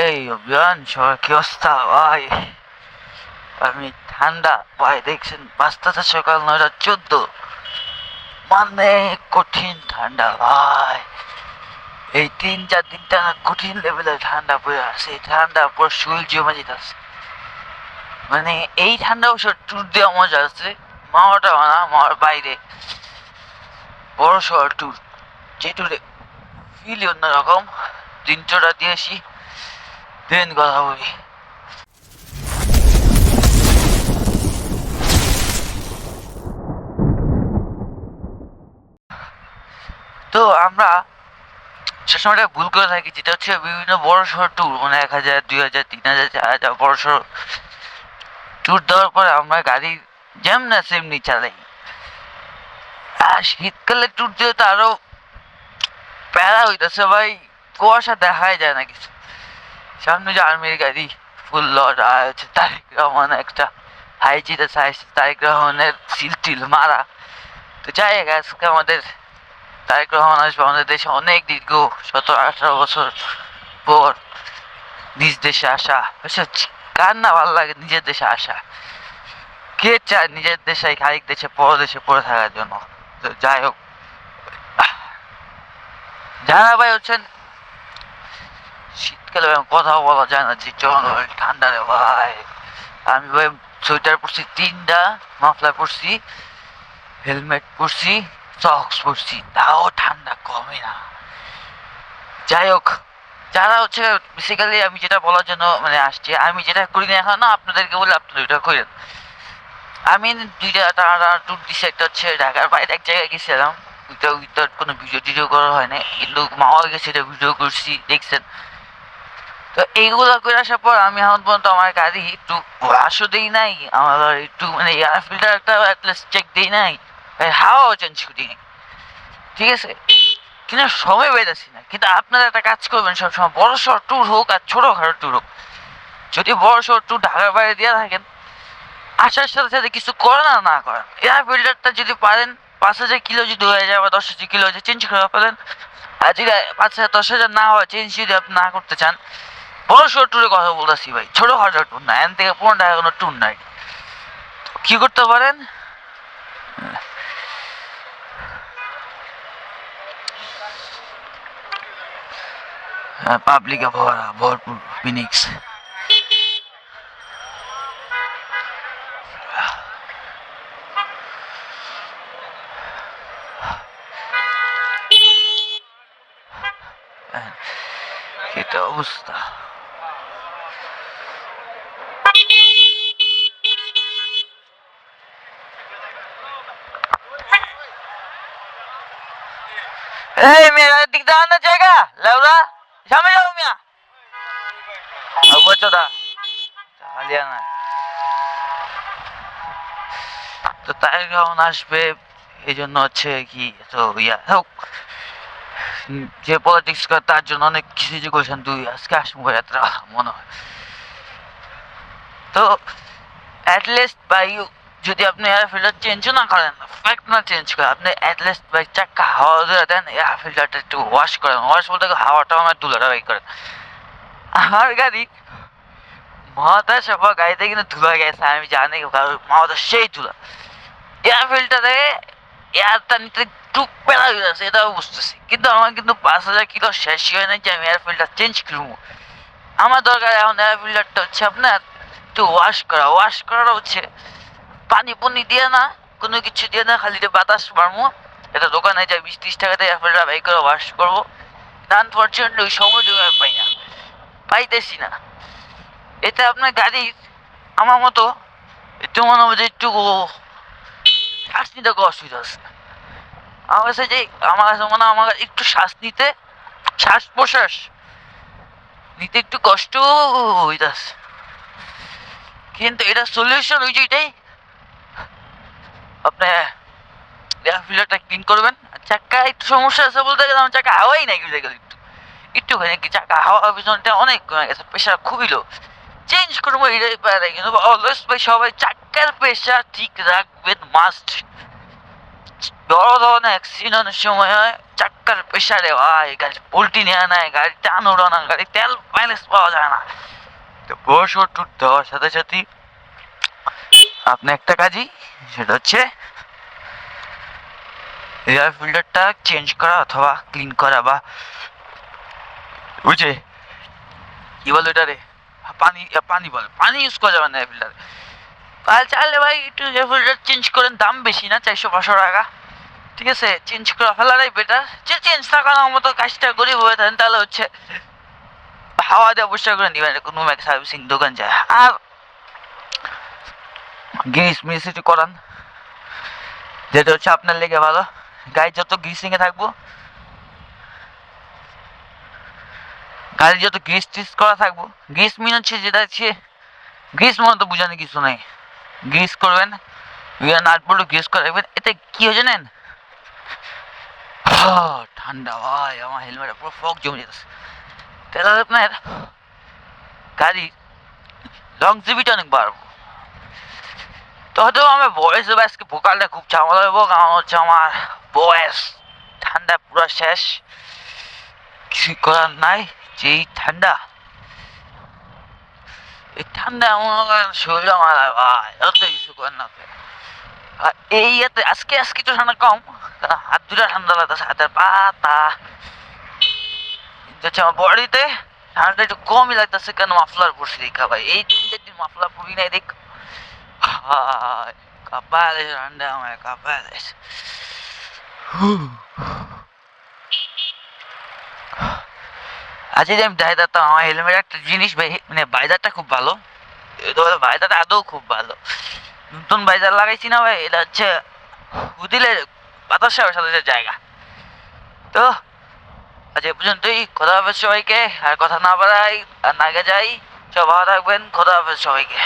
এই অভিয়ান সবার কি অবস্থা? ভাই, আমি ঠান্ডা, ভাই, দেখছেন, পাঁচটাতে সকাল নয়টা চোদ্দ। মানে কঠিন ঠান্ডা, ভাই। এই তিন, চার দিন টানা কঠিন লেভেলের ঠান্ডা পড়ে আছে এই ঠান্ডা পুরো শরীর জমে যেতেছে। মানে এই ঠান্ডা অবশ্য ট্যুর দেওয়া মজা আছে। মামাটা না মামার বাইরে। বড় শহর ট্যুর যে ট্যুরে ফিল অন্যরকম। তিনশোটা দিয়েছি দেন কথা বলি। তো আমরা সবসময় একটা ভুল করে থাকি, যেটা হচ্ছে বিভিন্ন বড় শহর ট্যুর মানে এক হাজার, দুই হাজার, তিন হাজার, চার হাজার বড় শহর ট্যুর দেওয়ার পরে আমরা গাড়ি যেমন সেমনি চালাই। আর শীতকালে ট্যুর দিয়ে তো আরও প্যারা হইতেছে, ভাই। কুয়াশা দেখাই যায় না কিছু। সামনে যে আর্মির গাড়ি, ফুল লড আর তারেক রহমান একটা হাই জিতে চাইছে তারেক রহমানের সিল টিল মারা। তো যাই আজকে আমাদের তারেক রহমান আসবে আমাদের দেশে অনেক দীর্ঘ সতেরো, আঠারো বছর পর নিজ দেশে আসা। বুঝছ কার না ভালো লাগে নিজের দেশে আসা? কে চায় নিজের দেশে খারিক দেশে পরদেশে পড়ে থাকার জন্য? তো যাই হোক। যারা ভাই হচ্ছেন শীতকালে কথা বলা যায় না যে, চল ঠান্ডা রে ভাই। আমি ভাই সোয়েটার পরছি, তিনটা মাফলার পরছি, হেলমেট পরছি সক্স পরছি, তাও ঠান্ডা কমে না। যাই হোক, যারা হচ্ছে বেসিক্যালি আমি যেটা বলার জন্য মানে আসছি, আমি যেটা করি না এখন না, আপনাদেরকে বলে আপনারা ওইটা করেন। আমি দুইটা টানা ট্যুর দিছি, একটা হচ্ছে ঢাকার বাইরে এক জায়গায় গেছিলাম। ওইটা ওইটার কোনো ভিডিও টিডিও করা হয় না কিন্তু মামা গেছে, এটা ভিডিও করছি, দেখছেন। তো এইগুলো করে আসার পর আমি এখন পর্যন্ত আমার গাড়ি একটু ওয়াশও দিই নাই, আমার একটু মানে এয়ার ফিল্টারটা অ্যাটলিস্ট চেক দিই নাই হাওয়াও চেঞ্জ করি নাই। ঠিক আছে? কিন্তু সময় পেয়েছি না। কিন্তু আপনারা একটা কাজ করবেন, সবসময় বড় শহর ট্যুর হোক আর ছোটোখাটো ট্যুর হোক, যদি বড় শহর ট্যুর ঢাকার বাইরে দিয়ে থাকেন, আসার সাথে সাথে কিছু করেন আর না করেন। এয়ার ফিল্টারটা যদি পারেন, পাঁচ হাজার কিলো যদি হয়ে যায় বা দশ হাজার কিলো হয়ে যায় চেঞ্জ করে ফেলেন। আর যদি পাঁচ হাজার, দশ হাজার না হয় চেঞ্জ যদি আপনি না করতে চান বড় শহর ট্যুরের কথা বলতেছি ভাই, ছোটো খাটো ট্যুর না এন থেকে পনেরো টাকা কোনো ট্যুর নাই। কী করতে পারেন? পাবলিকে ভরা, ভরপুর ফিনিক্স এটা অবস্থা। এই দিক না জায়গা? সামনে মিয়া। বলছো দা না তো তাই আসবে? এই জন্য হচ্ছে কি তো ইয়া। হোক, যে পলিটিক্স করে তার জন্য অনেক কিছু যে করেছেন তুই আজকে আসব এতটা মনে হয়। তো অ্যাটলিস্ট বাই যদি আপনি এয়ার ফিল্টার চেঞ্জও না করেন না চেঞ্জ করেন আপনি অ্যাটলিস্ট বাই চাক্কা হাওয়া ধরে দেন এয়ার ফিল্টারটা একটু ওয়াশ করেন। ওয়াশ বলতে কি হাওয়াটা আমার ধুলাটা বাই করেন। আমার গাড়ি মহাতা সফা গাড়িতে কিন্তু ধুলা গেছে, আমি জানি মহাতা সেই ধুলা। এয়ার ফিল্টারে এয়ারটা নিতে একটু পেলা হয়ে যাচ্ছে, এটাও বুঝতেছি। কিন্তু আমার কিন্তু পাঁচ হাজার কিলো শেষ হয় না যে আমি এয়ার ফিল্টার চেঞ্জ করব। আমার দরকার এখন এয়ার ফিল্টারটা হচ্ছে আপনার একটু ওয়াশ করা। ওয়াশ করাটা হচ্ছে পানি পুনি দিয়ে না কোনো কিছু দিয়ে না, খালি বাতাস মারবো এটা দোকানে যাই বিশ ত্রিশ টাকাতে ফিল্টার বাই করে ওয়াশ করব আনফর্চুনেটলি ওই সময় পাই না। পাইতেছি না। এতে আপনার গাড়ির আমার মতো একটু মনে যে একটু শ্বাস নিতে অসুবিধা আছে। আমার কাছে যে, আমার কাছে মনে হয় আমার একটু শ্বাস নিতে, শ্বাস প্রশ্বাস নিতে একটু কষ্ট হইতাছে। কিন্তু এটা সলিউশন ওই যে এটাই আপনি ফিল্টারটা ক্লিন করবেন। চাকা একটু সমস্যা আছে বলতে গেলে আমার চাক্কা হাওয়াই নাই গেলে একটু। একটুখানি কি চাক্কা হাওয়া পিছনটা অনেক কমে গেছে প্রেশার খুবই লো চেঞ্জ করব এটাই পারে, কিন্তু অলওয়েজ ভাই সবাই চাক্কার প্রেশার ঠিক রাখবেন মাস্ট বড় ধরনের অ্যাক্সিডেন্টের সময় চাক্কার প্রেশারে ভাই গাড়ি পোল্টি নেওয়া নাই গাড়ি টান ওড়ো না গাড়ি তেল মাইলেজ পাওয়া যায় না। তো বস ও টুট দেওয়ার সাথে সাথে আপনি একটা কাজই, সেটা হচ্ছে এয়ার ফিল্টারটা চেঞ্জ করা অথবা ক্লিন করা বা বুঝে কি বলে এটা পানি পানি বলে, পানি ইউজ করা যাবে না এয়ার ফিল্টারে। তাহলে চাইলে ভাই একটু এয়ার ফিল্টার চেঞ্জ করেন, দাম বেশি না, চারশো পাঁচশো টাকা। ঠিক আছে, চেঞ্জ করে ফেলাটাই বেটার যে চেঞ্জ থাকানোর মতো কাজটা গরিব হয়ে থাকেন, তাহলে হচ্ছে হাওয়া দিয়ে অবশ্যই করে নেবেন, কোনো ম্যাক সার্ভিসিং দোকান যায়। আর গ্রিস মিস একটু করান। যেটা হচ্ছে আপনার লেগে ভালো। গাড়ি যত গ্রিসিংয়ে থাকব, গাড়ি যত গ্রিস টিস করা থাকব, গ্রিস মিন হচ্ছে যেটা হচ্ছে, গ্রিস মনে তো বোঝানো কিছু নেই। গ্রিস করবেন নাট বল্টু গ্রিস করে রাখবেন, এতে কি হয়ে জানেন? ঠান্ডা ভাই, আমার হেলমেটে পুরো ফগ জমে যেতেছে তাহলে আপনার গাড়ির লংজিভিটি অনেক বাড়বো। তো হয়তো আমার বয়স হবে আজকে ভোকালটা খুব ঝামেলা হইব কারণ হচ্ছে আমার বয়স ঠান্ডা পুরো শেষ। কিছুই করার নাই, যেই ঠান্ডা। এই ঠান্ডা এমন শরীর আমার ভাই অত কিছু করেন না আর এই ইয়েতে আজকে আজকে তো ঠান্ডা কম হাত দুটা ঠান্ডা লাগতেছে, হাতের পাতা। হচ্ছে আমার বডিতে ঠান্ডা একটু কমই লাগতেছে, কেন মাফলার পরছি দেখা ভাই। এই তিন চার দিন মাফলার পরি নাই দেখ। হায়, কপালে ঠান্ডা আমার কপালে আজকে আমি দায়িত্ব আমার হেলমেট একটা জিনিস মানে বাইজারটা খুব ভালো। বাইজারটা আদৌ খুব ভালো। নতুন বাইজার লাগাইছি না ভাই এটা হচ্ছে বুঝলে বাতাসের সাথে জায়গা। তো আজ এ পর্যন্তই খোদা হাফেজ সবাইকে। আর কথা না বাড়াই আর না গে যাই সব ভালো থাকবেন খোদা হাফেজ সবাইকে।